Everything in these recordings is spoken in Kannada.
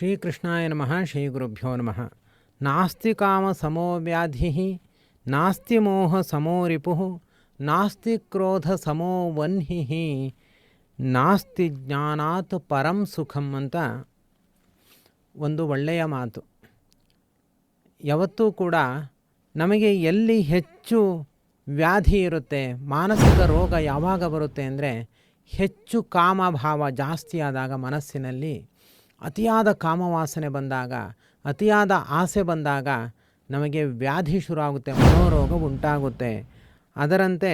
ಶ್ರೀಕೃಷ್ಣಾಯ ನಮಃ ಶ್ರೀ ಗುರುಭ್ಯೋ ನಮಃ. ನಾಸ್ತಿ ಕಾಮ ಸಮೋ ವ್ಯಾಧಿ, ನಾಸ್ತಿ ಮೋಹ ಸಮೋ ರಿಪು, ನಾಸ್ತಿ ಕ್ರೋಧ ಸಮೋ ವನ್ಹಿ, ನಾಸ್ತಿ ಜ್ಞಾನಾತ್ ಪರಂ ಸುಖಂ ಅಂತ ಒಂದು ಒಳ್ಳೆಯ ಮಾತು. ಯಾವತ್ತೂ ಕೂಡ ನಮಗೆ ಎಲ್ಲಿ ಹೆಚ್ಚು ವ್ಯಾಧಿ ಇರುತ್ತೆ, ಮಾನಸಿಕ ರೋಗ ಯಾವಾಗ ಬರುತ್ತೆ ಅಂದರೆ ಹೆಚ್ಚು ಕಾಮಭಾವ ಜಾಸ್ತಿ ಆದಾಗ ಮನಸ್ಸಿನಲ್ಲಿ ಅತಿಯಾದ ಕಾಮವಾಸನೆ ಬಂದಾಗ, ಅತಿಯಾದ ಆಸೆ ಬಂದಾಗ ನಮಗೆ ವ್ಯಾಧಿ ಶುರು ಆಗುತ್ತೆ ಮನೋರೋಗ ಉಂಟಾಗುತ್ತೆ. ಅದರಂತೆ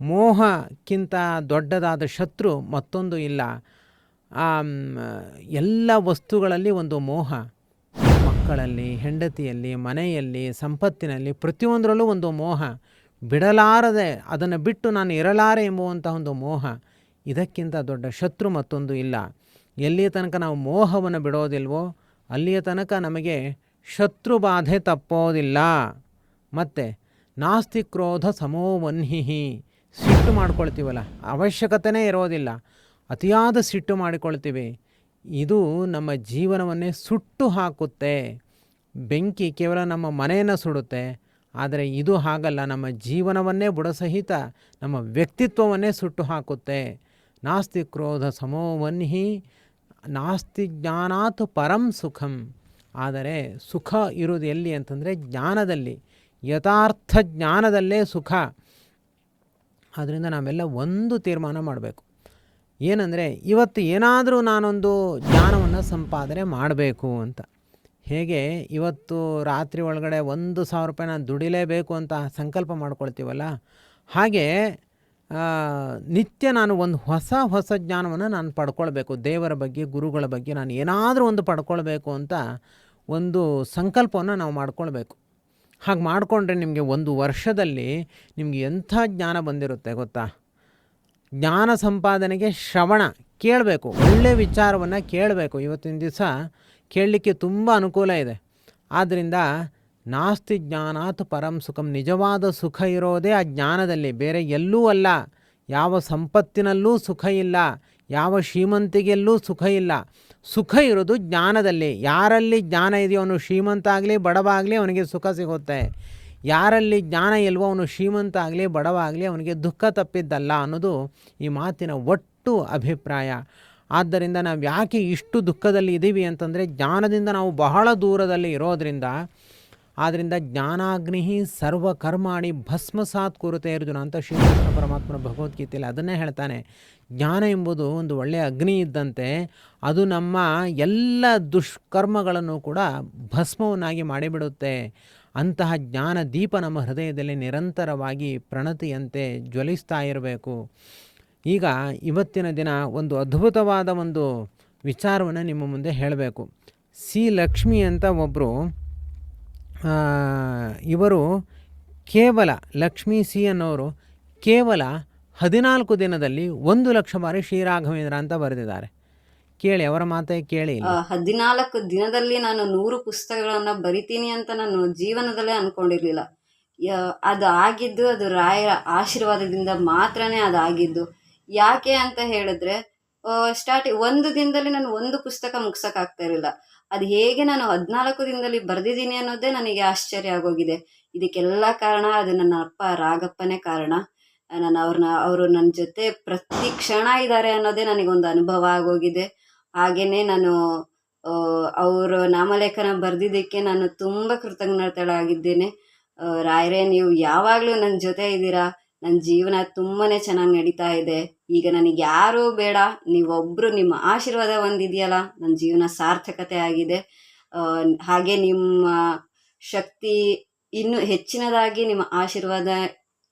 ಮೋಹಕ್ಕಿಂತ ದೊಡ್ಡದಾದ ಶತ್ರು ಮತ್ತೊಂದು ಇಲ್ಲ. ಎಲ್ಲ ವಸ್ತುಗಳಲ್ಲಿ ಒಂದು ಮೋಹ. ಮಕ್ಕಳಲ್ಲಿ, ಹೆಂಡತಿಯಲ್ಲಿ, ಮನೆಯಲ್ಲಿ, ಸಂಪತ್ತಿನಲ್ಲಿ ಪ್ರತಿಯೊಂದರಲ್ಲೂ ಒಂದು ಮೋಹ. ಬಿಡಲಾರದೆ ಅದನ್ನು ಬಿಟ್ಟು ನಾನು ಇರಲಾರೆ ಎಂಬುವಂಥ ಒಂದು ಮೋಹ. ಇದಕ್ಕಿಂತ ದೊಡ್ಡ ಶತ್ರು ಮತ್ತೊಂದು ಇಲ್ಲ. ಎಲ್ಲಿಯ ತನಕ ನಾವು ಮೋಹವನ್ನು ಬಿಡೋದಿಲ್ವೋ, ಅಲ್ಲಿಯ ತನಕ ನಮಗೆ ಶತ್ರು ಬಾಧೆ ತಪ್ಪೋದಿಲ್ಲ. ಮತ್ತು ನಾಸ್ತಿ ಕ್ರೋಧ ಸಮೋವನ್ಹಿಹಿ, ಸಿಟ್ಟು ಮಾಡ್ಕೊಳ್ತೀವಲ್ಲ ಅವಶ್ಯಕತೆಯೇ ಇರೋದಿಲ್ಲ. ಅತಿಯಾದ ಸಿಟ್ಟು ಮಾಡಿಕೊಳ್ತೀವಿ. ಇದು ನಮ್ಮ ಜೀವನವನ್ನೇ ಸುಟ್ಟು ಹಾಕುತ್ತೆ. ಬೆಂಕಿ ಕೇವಲ ನಮ್ಮ ಮನೆಯನ್ನು ಸುಡುತ್ತೆ. ಆದರೆ ಇದು ಹಾಗಲ್ಲ, ನಮ್ಮ ಜೀವನವನ್ನೇ ಬುಡಸಹಿತ, ನಮ್ಮ ವ್ಯಕ್ತಿತ್ವವನ್ನೇ ಸುಟ್ಟು ಹಾಕುತ್ತೆ. ನಾಸ್ತಿ ಕ್ರೋಧ ಸಮೋವನ್ಹಿ ನಾಸ್ತಿ ಜ್ಞಾನಾತ್ ಪರಂ ಸುಖಂ. ಆದರೆ ಸುಖ ಇರುವುದು ಎಲ್ಲಿ ಅಂತಂದರೆ ಜ್ಞಾನದಲ್ಲಿ. ಯಥಾರ್ಥ ಜ್ಞಾನದಲ್ಲೇ ಸುಖ. ಆದ್ದರಿಂದ ನಾವೆಲ್ಲ ಒಂದು ತೀರ್ಮಾನ ಮಾಡಬೇಕು. ಏನಂದರೆ ಇವತ್ತು ಏನಾದರೂ ನಾನೊಂದು ಜ್ಞಾನವನ್ನು ಸಂಪಾದನೆ ಮಾಡಬೇಕು ಅಂತ. ಹೇಗೆ ಇವತ್ತು ರಾತ್ರಿ ಒಳಗಡೆ ಒಂದು ಸಾವಿರ ರೂಪಾಯಿ ನಾನು ದುಡಿಲೇಬೇಕು ಅಂತ ಸಂಕಲ್ಪ ಮಾಡ್ಕೊಳ್ತೀವಲ್ಲ? ಹಾಗೆ ನಿತ್ಯ ನಾನು ಒಂದು ಹೊಸ ಹೊಸ ಜ್ಞಾನವನ್ನು ನಾನು ಪಡ್ಕೊಳ್ಬೇಕು. ದೇವರ ಬಗ್ಗೆ, ಗುರುಗಳ ಬಗ್ಗೆ ನಾನು ಏನಾದರೂ ಒಂದು ಪಡ್ಕೊಳ್ಬೇಕು ಅಂತ ಒಂದು ಸಂಕಲ್ಪವನ್ನು ನಾವು ಮಾಡ್ಕೊಳ್ಬೇಕು. ಹಾಗೆ ಮಾಡಿಕೊಂಡ್ರೆ ನಿಮಗೆ ಒಂದು ವರ್ಷದಲ್ಲಿ ನಿಮಗೆ ಎಂಥ ಜ್ಞಾನ ಬಂದಿರುತ್ತೆ ಗೊತ್ತಾ? ಜ್ಞಾನ ಸಂಪಾದನೆಗೆ ಶ್ರವಣ ಕೇಳಬೇಕು. ಒಳ್ಳೆ ವಿಚಾರವನ್ನು ಕೇಳಬೇಕು. ಇವತ್ತಿನ ದಿವಸ ಕೇಳಲಿಕ್ಕೆ ತುಂಬ ಅನುಕೂಲ ಇದೆ. ಆದ್ದರಿಂದ ನಾಸ್ತಿ ಜ್ಞಾನಾತ್ ಪರಂ ಸುಖಂ. ನಿಜವಾದ ಸುಖ ಇರೋದೇ ಆ ಜ್ಞಾನದಲ್ಲಿ. ಬೇರೆ ಎಲ್ಲೂ ಅಲ್ಲ. ಯಾವ ಸಂಪತ್ತಿನಲ್ಲೂ ಸುಖ ಇಲ್ಲ. ಯಾವ ಶ್ರೀಮಂತಿಗೆಲ್ಲೂ ಸುಖ ಇಲ್ಲ. ಸುಖ ಇರೋದು ಜ್ಞಾನದಲ್ಲಿ. ಯಾರಲ್ಲಿ ಜ್ಞಾನ ಇದೆಯೋ ಅವನು ಶ್ರೀಮಂತ ಆಗಲಿ, ಬಡವ ಆಗಲಿ ಅವನಿಗೆ ಸುಖ ಸಿಗುತ್ತೆ. ಯಾರಲ್ಲಿ ಜ್ಞಾನ ಇಲ್ವೋ ಅವನು ಶ್ರೀಮಂತ ಆಗಲಿ, ಬಡವ ಆಗಲಿ ಅವನಿಗೆ ದುಃಖ ತಪ್ಪಿದ್ದಲ್ಲ ಅನ್ನೋದು ಈ ಮಾತಿನ ಒಟ್ಟು ಅಭಿಪ್ರಾಯ. ಆದ್ದರಿಂದ ನಾವು ಯಾಕೆ ಇಷ್ಟು ದುಃಖದಲ್ಲಿ ಇದ್ದೀವಿ ಅಂತಂದರೆ, ಜ್ಞಾನದಿಂದ ನಾವು ಬಹಳ ದೂರದಲ್ಲಿ ಇರೋದರಿಂದ ಆದ್ದರಿಂದ ಜ್ಞಾನಾಗ್ನಿ ಸರ್ವಕರ್ಮಾಣಿ ಭಸ್ಮಸಾತ್ ಕೂರುತ್ತೆ ಅರ್ಜುನ ಅಂತ ಶ್ರೀಕೃಷ್ಣ ಪರಮಾತ್ಮನ ಭಗವದ್ಗೀತೆಯಲ್ಲಿ ಅದನ್ನೇ ಹೇಳ್ತಾನೆ. ಜ್ಞಾನ ಎಂಬುದು ಒಂದು ಒಳ್ಳೆಯ ಅಗ್ನಿ ಇದ್ದಂತೆ ಅದು ನಮ್ಮ ಎಲ್ಲ ದುಷ್ಕರ್ಮಗಳನ್ನು ಕೂಡ ಭಸ್ಮವನ್ನಾಗಿ ಮಾಡಿಬಿಡುತ್ತೆ. ಅಂತಹ ಜ್ಞಾನ ದೀಪ ನಮ್ಮ ಹೃದಯದಲ್ಲಿ ನಿರಂತರವಾಗಿ ಪ್ರಣತಿಯಂತೆ ಜ್ವಲಿಸ್ತಾ ಇರಬೇಕು. ಈಗ ಇವತ್ತಿನ ದಿನ ಒಂದು ಅದ್ಭುತವಾದ ಒಂದು ವಿಚಾರವನ್ನು ನಿಮ್ಮ ಮುಂದೆ ಹೇಳಬೇಕು. ಸಿ ಲಕ್ಷ್ಮಿ ಅಂತ ಒಬ್ಬರು ಇವರು ಕೇವಲ ಲಕ್ಷ್ಮೀ ಸಿ ಅನ್ನೋರು ಕೇವಲ ಹದಿನಾಲ್ಕು ದಿನದಲ್ಲಿ ಒಂದು ಲಕ್ಷ ಬಾರಿ ಶ್ರೀರಾಘವೇಂದ್ರ ಅಂತ ಬರೆದಿದ್ದಾರೆ. ಕೇಳಿ, ಅವರ ಮಾತೇ ಕೇಳಿ ಹದಿನಾಲ್ಕು ದಿನದಲ್ಲಿ ನಾನು ನೂರು ಪುಸ್ತಕಗಳನ್ನ ಬರಿತೀನಿ ಅಂತ ನಾನು ಜೀವನದಲ್ಲೇ ಅನ್ಕೊಂಡಿರ್ಲಿಲ್ಲ. ಅದು ಆಗಿದ್ದು ಅದು ರಾಯರ ಆಶೀರ್ವಾದದಿಂದ ಮಾತ್ರನೇ ಅದು ಆಗಿದ್ದು. ಯಾಕೆ ಅಂತ ಹೇಳಿದ್ರೆ ಸ್ಟಾರ್ಟಿಂಗ್ ಒಂದು ದಿನದಲ್ಲಿ ನಾನು ಒಂದು ಪುಸ್ತಕ ಮುಗ್ಸೋಕ್ಕಾಗ್ತಾ ಇರಲಿಲ್ಲ. ಅದು ಹೇಗೆ ನಾನು ಹದಿನಾಲ್ಕು ದಿನದಲ್ಲಿ ಬರೆದಿದ್ದೀನಿ ಅನ್ನೋದೇ ನನಗೆ ಆಶ್ಚರ್ಯ ಆಗೋಗಿದೆ. ಇದಕ್ಕೆಲ್ಲ ಕಾರಣ ಅದು ನನ್ನ ಅಪ್ಪ ರಾಗಪ್ಪನೇ ಕಾರಣ. ನಾನು ಅವ್ರನ್ನ, ಅವರು ನನ್ನ ಜೊತೆ ಪ್ರತಿ ಕ್ಷಣ ಇದ್ದಾರೆ ಅನ್ನೋದೇ ನನಗೊಂದು ಅನುಭವ ಆಗೋಗಿದೆ. ಹಾಗೇನೆ ನಾನು ಅವರು ನಾಮಲೇಖನ ಬರೆದಿದ್ದಕ್ಕೆ ನಾನು ತುಂಬ ಕೃತಜ್ಞತೆಗಳಾಗಿದ್ದೇನೆ. ರಾಯರೇ, ನೀವು ಯಾವಾಗಲೂ ನನ್ನ ಜೊತೆ ಇದ್ದೀರಾ? ನನ್ನ ಜೀವನ ತುಂಬಾ ಚೆನ್ನಾಗಿ ನಡೀತಾ ಇದೆ. ಈಗ ನನಗೆ ಯಾರೂ ಬೇಡ. ನೀವೊಬ್ಬರು ನಿಮ್ಮ ಆಶೀರ್ವಾದ ಒಂದಿದೆಯಲ್ಲ ನನ್ನ ಜೀವನ ಸಾರ್ಥಕತೆ ಆಗಿದೆ. ಹಾಗೆ ನಿಮ್ಮ ಶಕ್ತಿ ಇನ್ನೂ ಹೆಚ್ಚಿನದಾಗಿ ನಿಮ್ಮ ಆಶೀರ್ವಾದ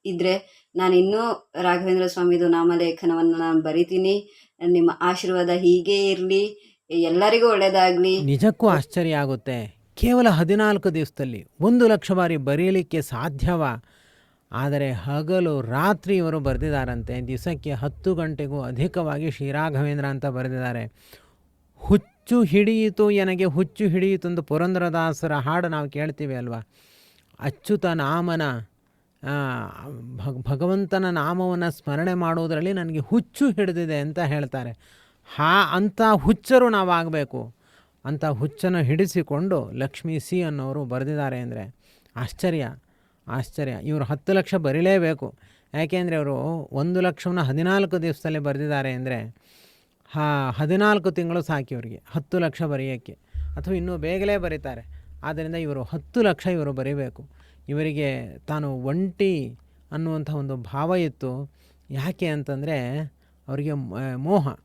ಇದ್ದರೆ ನಾನು ಇನ್ನೂ ರಾಘವೇಂದ್ರ ಸ್ವಾಮಿದು ನಾಮಲೇಖನವನ್ನು ನಾನು ಬರಿತೀನಿ. ನಿಮ್ಮ ಆಶೀರ್ವಾದ ಹೀಗೇ ಇರಲಿ. ಎಲ್ಲರಿಗೂ ಒಳ್ಳೆಯದಾಗಲಿ ನಿಜಕ್ಕೂ ಆಶ್ಚರ್ಯ ಆಗುತ್ತೆ. ಕೇವಲ ಹದಿನಾಲ್ಕು ದಿವಸದಲ್ಲಿ ಒಂದು ಲಕ್ಷ ಬಾರಿ ಬರೆಯಲಿಕ್ಕೆ ಸಾಧ್ಯವ? ಆದರೆ ಹಗಲು ರಾತ್ರಿ ಇವರು ಬರೆದಿದ್ದಾರಂತೆ. ದಿವಸಕ್ಕೆ ಹತ್ತು ಗಂಟೆಗೂ ಅಧಿಕವಾಗಿ ಶ್ರೀರಾಘವೇಂದ್ರ ಅಂತ ಬರೆದಿದ್ದಾರೆ. ಹುಚ್ಚು ಹಿಡಿಯಿತು ನನಗೆ ಹುಚ್ಚು ಹಿಡಿಯಿತು ಎಂದು ಪುರಂದ್ರದಾಸರ ಹಾಡು ನಾವು ಕೇಳ್ತೀವಿ ಅಲ್ವಾ? ಅಚ್ಯುತ ನಾಮನ ಭಗವಂತನ ನಾಮವನ್ನು ಸ್ಮರಣೆ ಮಾಡುವುದರಲ್ಲಿ ನನಗೆ ಹುಚ್ಚು ಹಿಡಿದಿದೆ ಅಂತ ಹೇಳ್ತಾರೆ. ಹಾ, ಅಂಥ ಹುಚ್ಚರು ನಾವಾಗಬೇಕು. ಅಂಥ ಹುಚ್ಚನ್ನು ಹಿಡಿಸಿಕೊಂಡು ಲಕ್ಷ್ಮೀ ಸಿ ಅನ್ನೋರು ಬರೆದಿದ್ದಾರೆ ಅಂದರೆ ಆಶ್ಚರ್ಯ. ಆಶ್ಚರ್ಯ. ಇವರು ಹತ್ತು ಲಕ್ಷ ಬರೀಲೇಬೇಕು. ಯಾಕೆಂದರೆ ಅವರು ಒಂದು ಲಕ್ಷವನ್ನು ಹದಿನಾಲ್ಕು ದಿವಸದಲ್ಲಿ ಬರೆದಿದ್ದಾರೆ ಅಂದರೆ, ಹಾ, ಹದಿನಾಲ್ಕು ತಿಂಗಳು ಸಾಕಿ ಇವರಿಗೆ. ಹತ್ತು ಲಕ್ಷ ಬರೆಯೋಕ್ಕೆ. ಅಥವಾ ಇನ್ನೂ ಬೇಗಲೇ ಬರೀತಾರೆ. ಆದ್ದರಿಂದ ಇವರು ಹತ್ತು ಲಕ್ಷ ಇವರು ಬರೀಬೇಕು. ಇವರಿಗೆ ತಾನು ಒಂಟಿ ಅನ್ನುವಂಥ ಒಂದು ಭಾವ ಇತ್ತು. ಯಾಕೆ ಅಂತಂದರೆ, ಅವರಿಗೆ ಮೋಹ.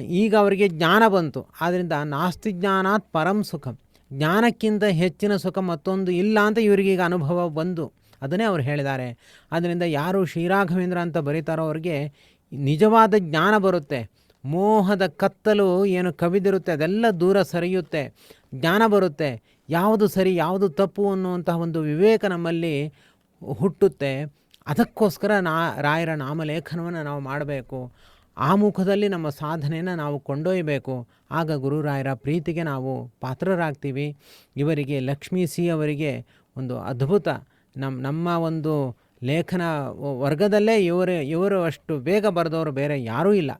ಈಗ ಅವರಿಗೆ ಜ್ಞಾನ ಬಂತು. ಆದ್ದರಿಂದ ನಾಸ್ತಿ ಜ್ಞಾನಾತ್ ಪರಂ ಸುಖಂ. ಜ್ಞಾನಕ್ಕಿಂತ ಹೆಚ್ಚಿನ ಸುಖ ಮತ್ತೊಂದು ಇಲ್ಲ ಅಂತ ಇವರಿಗೀಗ ಅನುಭವ ಬಂದು ಅದನ್ನೇ ಅವ್ರು ಹೇಳಿದ್ದಾರೆ. ಆದ್ದರಿಂದ ಯಾರು ಶ್ರೀರಾಘವೇಂದ್ರ ಅಂತ ಬರೀತಾರೋ ಅವರಿಗೆ ನಿಜವಾದ ಜ್ಞಾನ ಬರುತ್ತೆ. ಮೋಹದ ಕತ್ತಲು ಏನು ಕವಿದಿರುತ್ತೆ, ಅದೆಲ್ಲ ದೂರ ಸರಿಯುತ್ತೆ. ಜ್ಞಾನ ಬರುತ್ತೆ. ಯಾವುದು ಸರಿ, ಯಾವುದು ತಪ್ಪು ಅನ್ನುವಂತಹ ಒಂದು ವಿವೇಕ ನಮ್ಮಲ್ಲಿ ಹುಟ್ಟುತ್ತೆ. ಅದಕ್ಕೋಸ್ಕರ ನಾ ರಾಯರ ನಾಮಲೇಖನವನ್ನು ನಾವು ಮಾಡಬೇಕು. ಆ ಮುಖದಲ್ಲಿ ನಮ್ಮ ಸಾಧನೆಯನ್ನು ನಾವು ಕೊಂಡೊಯ್ಯಬೇಕು. ಆಗ ಗುರುರಾಯರ ಪ್ರೀತಿಗೆ ನಾವು ಪಾತ್ರರಾಗ್ತೀವಿ. ಇವರಿಗೆ ಲಕ್ಷ್ಮೀ ಸಿ ಅವರಿಗೆ ಒಂದು ಅದ್ಭುತ ನಮ್ಮ ನಮ್ಮ ಒಂದು ಲೇಖನ ವರ್ಗದಲ್ಲೇ ಇವರು ಇವರು ಅಷ್ಟು ಬೇಗ ಬರೆದವರು ಬೇರೆ ಯಾರೂ ಇಲ್ಲ.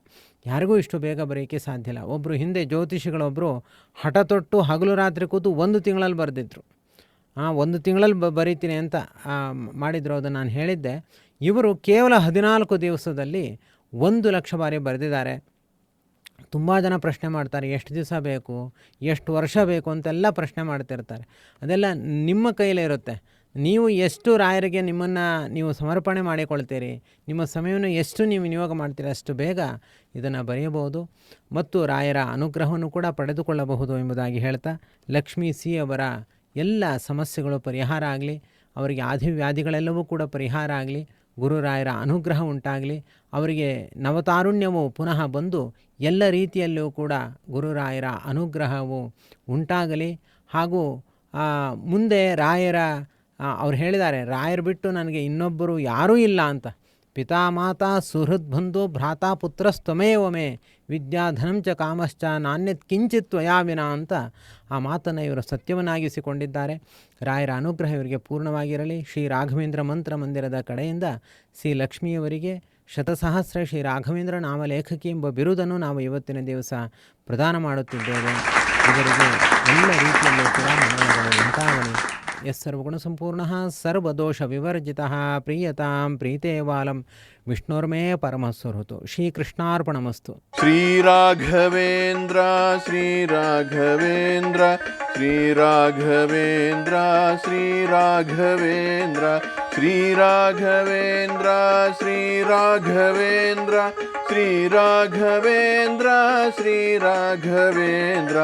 ಯಾರಿಗೂ ಇಷ್ಟು ಬೇಗ ಬರೆಯೋಕ್ಕೆ ಸಾಧ್ಯ ಇಲ್ಲ. ಒಬ್ಬರು ಹಿಂದೆ ಜ್ಯೋತಿಷಿಗಳೊಬ್ಬರು ಹಠ ತೊಟ್ಟು ಹಗಲು ರಾತ್ರಿ ಕೂತು ಒಂದು ತಿಂಗಳಲ್ಲಿ ಬರೆದಿದ್ದರು ಆ, ಒಂದು ತಿಂಗಳಲ್ಲಿ ಬ ಬರೀತೀನಿ ಅಂತ ಮಾಡಿದ್ರು ಅದು ನಾನು ಹೇಳಿದ್ದೆ. ಇವರು ಕೇವಲ ಹದಿನಾಲ್ಕು ದಿವಸದಲ್ಲಿ ಒಂದು ಲಕ್ಷ ಬಾರಿ ಬರೆದಿದ್ದಾರೆ. ತುಂಬ ಜನ ಪ್ರಶ್ನೆ ಮಾಡ್ತಾರೆ, ಎಷ್ಟು ದಿವಸ ಬೇಕು? ಎಷ್ಟು ವರ್ಷ ಬೇಕು? ಅಂತೆಲ್ಲ ಪ್ರಶ್ನೆ ಮಾಡ್ತಿರ್ತಾರೆ. ಅದೆಲ್ಲ ನಿಮ್ಮ ಕೈಯಲ್ಲೇ ಇರುತ್ತೆ. ನೀವು ಎಷ್ಟು ರಾಯರಿಗೆ ನಿಮ್ಮನ್ನು ನೀವು ಸಮರ್ಪಣೆ ಮಾಡಿಕೊಳ್ತೀರಿ, ನಿಮ್ಮ ಸಮಯವನ್ನು ಎಷ್ಟು ನೀವು ವಿನಿಯೋಗ ಮಾಡ್ತೀರಿ ಅಷ್ಟು ಬೇಗ ಇದನ್ನು ಬರೆಯಬಹುದು ಮತ್ತು ರಾಯರ ಅನುಗ್ರಹವನ್ನು ಕೂಡ ಪಡೆದುಕೊಳ್ಳಬಹುದು ಎಂಬುದಾಗಿ ಹೇಳ್ತಾ, ಲಕ್ಷ್ಮೀ ಸಿ ಅವರ ಎಲ್ಲ ಸಮಸ್ಯೆಗಳು ಪರಿಹಾರ ಆಗಲಿ, ಅವರಿಗೆ ಆದಿವ್ಯಾಧಿಗಳೆಲ್ಲವೂ ಕೂಡ ಪರಿಹಾರ ಆಗಲಿ ಗುರುರಾಯರ ಅನುಗ್ರಹ ಉಂಟಾಗಲಿ. ಅವರಿಗೆ ನವತಾರುಣ್ಯವು ಪುನಃ ಬಂದು ಎಲ್ಲ ರೀತಿಯಲ್ಲೂ ಕೂಡ ಗುರುರಾಯರ ಅನುಗ್ರಹವು ಉಂಟಾಗಲಿ. ಹಾಗೂ ಮುಂದೆ ರಾಯರ ಅವ್ರು ಹೇಳಿದ್ದಾರೆ, ರಾಯರು ಬಿಟ್ಟು ನನಗೆ ಇನ್ನೊಬ್ಬರು ಯಾರೂ ಇಲ್ಲ ಅಂತ. ಪಿತಾ ಮಾತಾ ಸುಹೃದ್ ಬಂಧು ಭ್ರಾತಾ ಪುತ್ರಸ್ತಮೇವ ಮೇ ವಿದ್ಯಾಧನಂ ಚ ಕಾಮಶ್ಚ ನಾಣ್ಯತ್ ಕಿಂಚಿತ್ ತ್ವಯಾವಿನ ಅಂತ ಆ ಮಾತನ್ನು ಇವರು ಸತ್ಯವನ್ನಾಗಿಸಿಕೊಂಡಿದ್ದಾರೆ. ರಾಯರ ಅನುಗ್ರಹ ಇವರಿಗೆ ಪೂರ್ಣವಾಗಿರಲಿ. ಶ್ರೀ ರಾಘವೇಂದ್ರ ಮಂತ್ರ ಮಂದಿರದ ಕಡೆಯಿಂದ ಶ್ರೀ ಲಕ್ಷ್ಮಿಯವರಿಗೆ ಶತಸಹಸ್ರ ಶ್ರೀ ರಾಘವೇಂದ್ರ ನಾಮಲೇಖಕಿ ಎಂಬ ಬಿರುದನ್ನು ನಾವು ಇವತ್ತಿನ ದಿವಸ ಪ್ರದಾನ ಮಾಡುತ್ತಿದ್ದೇವೆ. ಇವರಿಗೆ ಎಲ್ಲ ರೀತಿಯಲ್ಲೂ ಕೂಡ ಉಂಟಾಗಲಿ యస్సర్వగుణసంపూర్ణ సర్వదోష వివర్జిత ప్రియతాం ప్రీతే బాలం విష్ణుర్మే పరమస్వరుతు శ్రీకృష్ణార్పణమస్తు శ్రీరాఘవేంద్ర శ్రీరాఘవేంద్ర శ్రీరాఘవేంద్ర శ్రీరాఘవేంద్ర శ్రీరాఘవేంద్ర శ్రీరాఘవేంద్ర శ్రీరాఘవేంద్ర శ్రీరాఘవేంద్ర